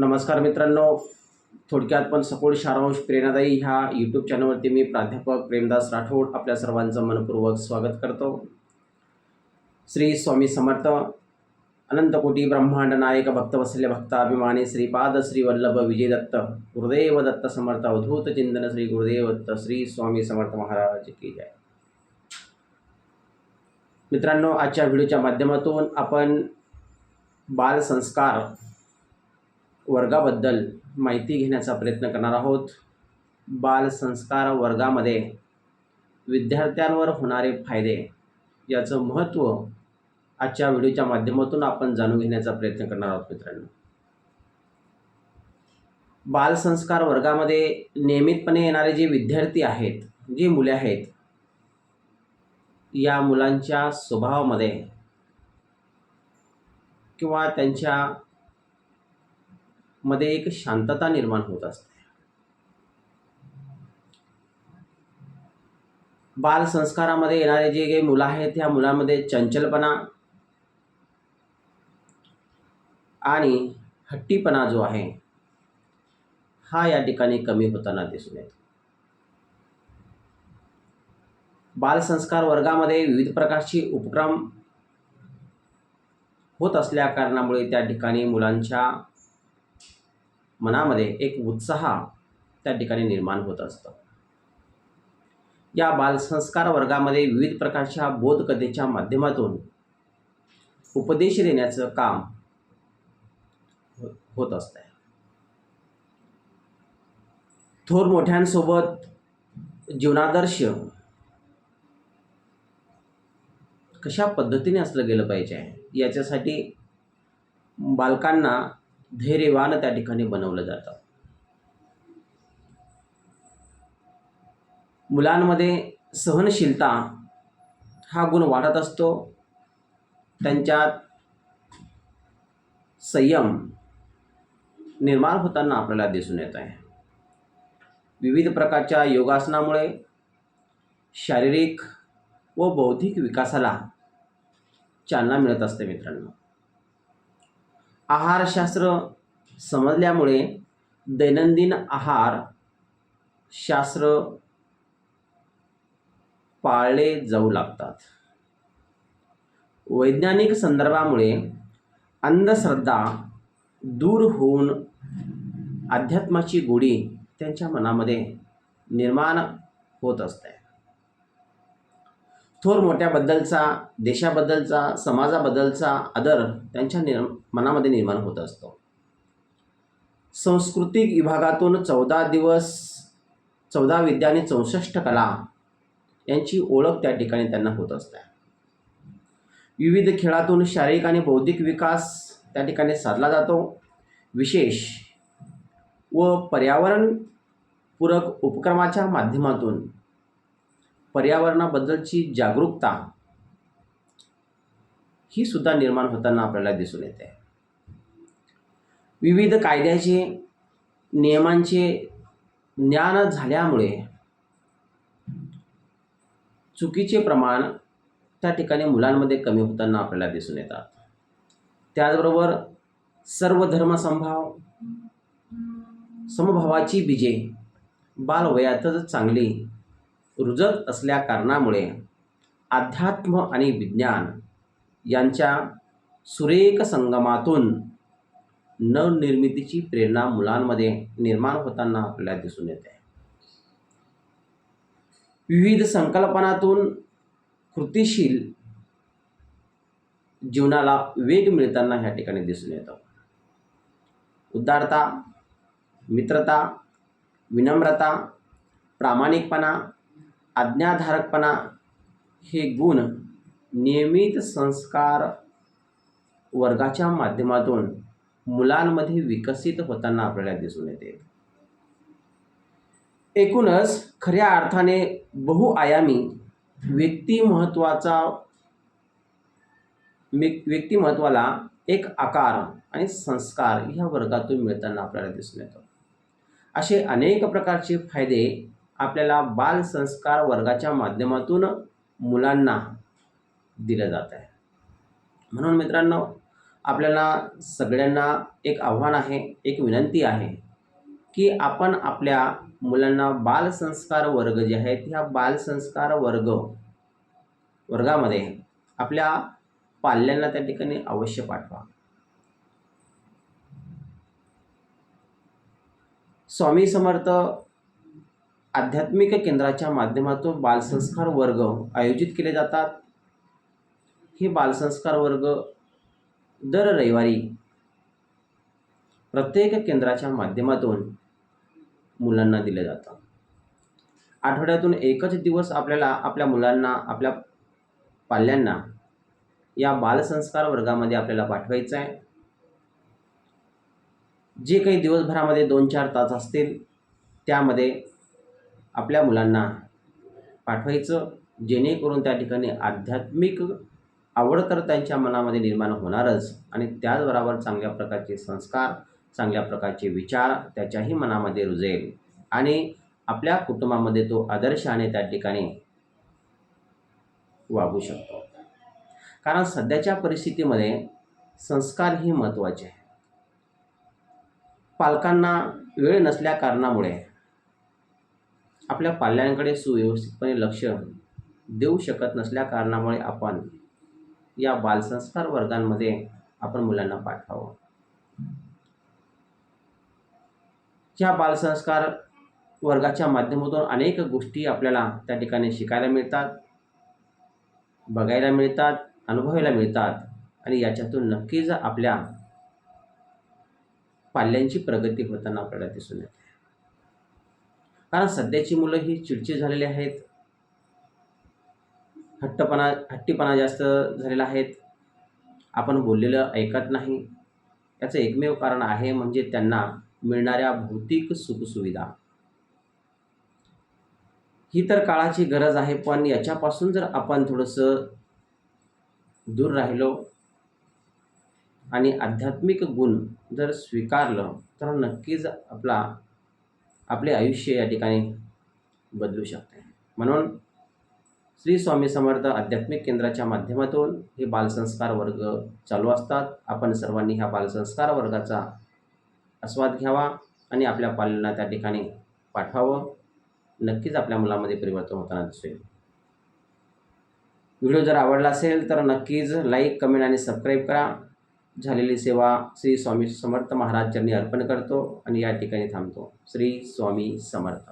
नमस्कार मित्रांनो. थोडक्यात पण सखोल सारांश प्रेरणादायी ह्या यूट्यूब चॅनलवरती मी प्राध्यापक प्रेमदास राठोड आपल्या सर्वांचं मनपूर्वक स्वागत करतो. श्री स्वामी समर्थ अनंतकोटी ब्रह्मांड नायक भक्तवत्सल्य भक्ताभिमानी श्रीपाद श्री वल्लभ विजय दत्त गुरुदेव दत्त समर्थ अवधूत चिंतन श्री गुरुदेव दत्त श्री स्वामी समर्थ महाराज की जय. मित्रांनो आजच्या व्हिडिओच्या माध्यमातून आपण बालसंस्कार वर्गाबद्दल माहिती घेण्याचा प्रयत्न करणार आहोत. बालसंस्कार वर्गामध्ये विद्यार्थ्यांवर होणारे फायदे याचं महत्त्व आजच्या व्हिडिओच्या माध्यमातून आपण जाणून घेण्याचा प्रयत्न करणार आहोत मित्रांनो. बालसंस्कार वर्गामध्ये नियमितपणे येणारे जे विद्यार्थी आहेत जी मुले आहेत या मुलांच्या स्वभावामध्ये किंवा त्यांच्या मध्ये एक शांतता निर्माण होत असते. बालसंस्कारामध्ये येणारे जे काही मुलं आहेत त्या मुलांमध्ये चंचलपणा आणि हट्टीपणा जो आहे हा या ठिकाणी कमी होताना दिसून येतो. बालसंस्कार वर्गामध्ये विविध प्रकारची उपक्रम होत असल्या कारणामुळे त्या ठिकाणी मुलांच्या मनामध्ये एक उत्साह त्या ठिकाणी निर्माण होत असतं. या बालसंस्कार वर्गामध्ये विविध प्रकारच्या बोधकथेच्या माध्यमातून उपदेश देण्याचं काम हो, होत असतं थोर मोठ्यांसोबत जीवनादर्श कशा पद्धतीने असलं गेलं पाहिजे? याच्यासाठी बालकांना धैर्यवान त्या ठिकाणी बनवलं जातं. मुलांमध्ये सहनशीलता हा गुण वाढत असतो. त्यांच्यात संयम निर्माण होताना आपल्याला दिसून येत आहे. विविध प्रकारच्या योगासनामुळे शारीरिक व बौद्धिक विकासाला चालना मिळत असते मित्रांनो. आहारशास्त्र समजल्यामुळे दैनंदिन आहार शास्त्र पाळले जाऊ लागतात. वैज्ञानिक संदर्भामुळे अंधश्रद्धा दूर होऊन अध्यात्माची गोडी त्यांच्या मनामध्ये निर्माण होत असते. थोर मोठ्याबद्दलचा देशाबद्दलचा समाजाबद्दलचा आदर त्यांच्या निर्म मनामध्ये निर्माण होत असतो. सांस्कृतिक विभागातून चौदा दिवस चौदा विद्या आणि चौसष्ट कला यांची ओळख त्या ठिकाणी त्यांना होत असते. विविध खेळातून शारीरिक आणि बौद्धिक विकास त्या ठिकाणी साधला जातो. विशेष व पर्यावरणपूरक उपक्रमाच्या माध्यमातून पर्यावरणाबद्दलची जागरूकता ही सुद्धा निर्माण होताना आपल्याला दिसून येते. विविध कायद्याचे नियमांचे ज्ञान झाल्यामुळे चुकीचे प्रमाण त्या ठिकाणी मुलांमध्ये कमी होताना आपल्याला दिसून येतात. त्याचबरोबर सर्व धर्मसंभाव समभावाची बीजे बालवयातच चांगली रुजत असल्या कारणामुळे अध्यात्म आणि विज्ञान यांच्या सुरेख संगमातून नवनिर्मितीची प्रेरणा मुलांमध्ये निर्माण होताना आपल्याला दिसून येते. विविध संकल्पनातून कृतिशील जीवनाला वेग मिळताना ह्या ठिकाणी दिसून येतं. उदारता मित्रता विनम्रता प्रामाणिकपणा आज्ञाधारकपणा हे गुण नियमित संस्कार वर्गाच्या माध्यमातून मुलांमध्ये विकसित होताना आपल्याला दिसून येते. एकूणच खऱ्या अर्थाने बहुआयामी व्यक्तिमहत्वाचा व्यक्तिमत्वाला एक आकार आणि संस्कार ह्या वर्गातून मिळताना आपल्याला दिसून येतो. असे अनेक प्रकारचे फायदे आपल्याला बालसंस्कार वर्गाच्या माध्यमातून मुलांना दिलं जात आहे. म्हणून मित्रांनो आपल्याला सगळ्यांना एक आव्हान आहे एक विनंती आहे की आपण आपल्या मुलांना बालसंस्कार वर्ग जे आहेत ह्या बालसंस्कार वर्ग वर्गामध्ये आपल्या पाल्यांना त्या ठिकाणी अवश्य पाठवा. स्वामी समर्थ आध्यात्मिक केंद्राच्या माध्यमातून बालसंस्कार वर्ग आयोजित केले जातात. हे बालसंस्कार वर्ग दर रविवारी प्रत्येक केंद्राच्या माध्यमातून मुलांना दिले जातं आठवड्यातून एकच दिवस आपल्याला आपल्या मुलांना आपल्या पाल्यांना या बालसंस्कार वर्गामध्ये आपल्याला पाठवायचं आहे. जे काही दिवसभरामध्ये दोन चार तास असतील त्यामध्ये आपल्या मुलांना पाठवायचं जेणेकरून त्या ठिकाणी आध्यात्मिक आवड तर त्यांच्या मनामध्ये निर्माण होणारच आणि त्याचबरोबर चांगल्या प्रकारचे संस्कार चांगल्या प्रकारचे विचार त्याच्याही मनामध्ये रुजेल. आणि आपल्या कुटुंबामध्ये तो आदर्शाने त्या ठिकाणी वागू शकतो. कारण सध्याच्या परिस्थितीमध्ये संस्कार ही महत्त्वाचे आहे. पालकांना वेळ नसल्या कारणामुळे आपल्या पाल्यांकडे सुव्यवस्थितपणे लक्ष देऊ शकत नसल्या कारणामुळे आपण या बालसंस्कार वर्गांमध्ये आपण मुलांना पाठवावं या बालसंस्कार वर्गाच्या माध्यमातून अनेक गोष्टी आपल्याला त्या ठिकाणी शिकायला मिळतात बघायला मिळतात अनुभवायला मिळतात आणि याच्यातून नक्कीच आपल्या पाल्यांची प्रगती होताना आपल्याला दिसून येते. कारण सध्याची मुलं ही चिडचिड झालेली आहेत. हट्टपणा हट्टीपणा जास्त झालेला आहेत आपण बोललेलं ऐकत नाही. याचं एकमेव कारण आहे म्हणजे त्यांना मिळणाऱ्या भौतिक सुखसुविधा. ही तर काळाची गरज आहे पण याच्यापासून जर आपण थोडंसं दूर राहिलो आणि आध्यात्मिक गुण जर स्वीकारलं तर नक्कीच आपला आपले आयुष्य या ठिकाणी बदलू शकते. म्हणून श्री स्वामी समर्थ आध्यात्मिक केंद्राच्या माध्यमातून हे बालसंस्कार वर्ग चालू असतात. आपण सर्वांनी ह्या बालसंस्कार वर्गाचा आस्वाद घ्यावा आणि आपल्या पालना त्या ठिकाणी पाठवावं. नक्कीच आपल्या मुलामध्ये परिवर्तन होताना दिसेल. व्हिडिओ जर आवडला असेल तर नक्कीच लाईक कमेंट आणि सबस्क्राईब करा. झालेली सेवा श्री स्वामी समर्थ महाराज चरणी अर्पण करतो आणि या ठिकाणी थांबतो. श्री स्वामी समर्थ.